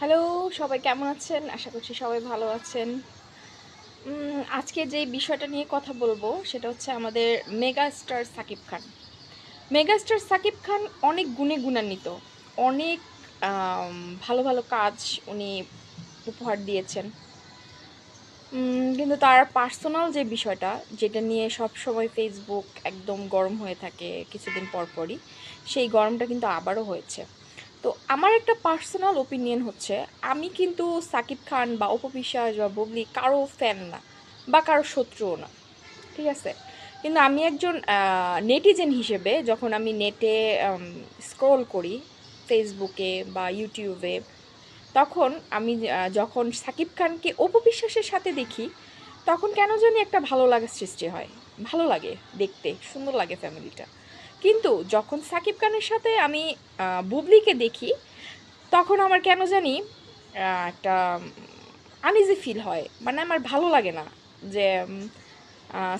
Hello, সবাই কেমন আছেন? আশা করছি সবাই ভালো আছেন। আজকে যে বিষয়টা নিয়ে কথা বলব, সেটা হচ্ছে আমাদের mega star Shakib Khan. Mega star Shakib Khan অনেক গুণে গুণান্বিত। অনেক ভালো ভালো কাজ উনি উপহার দিয়েছেন। কিন্তু তার পার্সোনাল যে বিষয়টা, যেটা নিয়ে সব সময় ফেসবুক একদম গরম হয়ে থাকে কিছুদিন পর পরই সেই গরমটা কিন্তু আবারও হয়েছে। তো আমার একটা পার্সোনাল ওপিনিয়ন হচ্ছে, আমি কিন্তু সাকিব খান বা অপবিশ্বাস বা বুবলি কারও ফ্যান না বা কারও শত্রুও না, ঠিক আছে? কিন্তু আমি একজন নেটিজেন হিসেবে যখন আমি নেটে স্ক্রল করি ফেসবুকে বা ইউটিউবে তখন আমি যখন সাকিব খানকে অপবিশ্বাসের সাথে দেখি তখন কেন জানি একটা ভালো লাগার সৃষ্টি হয়। ভালো লাগে দেখতে, সুন্দর লাগে ফ্যামিলিটা কিন্তু যখন সাকিব খানের সাথে আমি বুবলিকে দেখি, তখন আমার কেন জানি একটা আনইজি ফিল হয়। মানে আমার ভালো লাগে না যে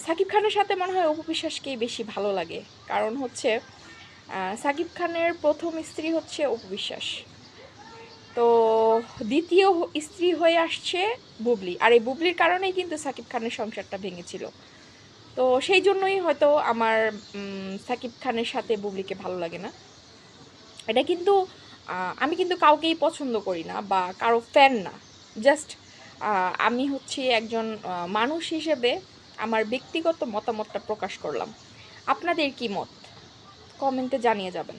সাকিব খানের সাথে মনে হয় অপবিশ্বাসকেই বেশি ভালো লাগে। কারণ হচ্ছে সাকিব খানের প্রথম স্ত্রী হচ্ছে অপবিশ্বাস। তো দ্বিতীয় স্ত্রী হয়ে আসছে বুবলি। আর এই বুবলির কারণেই কিন্তু সাকিব খানের সংসারটা ভেঙেছিল। তো সেই জন্যই হয়তো আমার সাকিব খানের সাথে বুবলিকে ভালো লাগে না। এটা কিন্তু আমি কিন্তু কাউকেই পছন্দ করি না বা কারও ফ্যান না। জাস্ট আমি হচ্ছে একজন মানুষ হিসেবে আমার ব্যক্তিগত মতামতটা প্রকাশ করলাম। আপনাদের কি মত? কমেন্টে জানিয়ে যাবেন।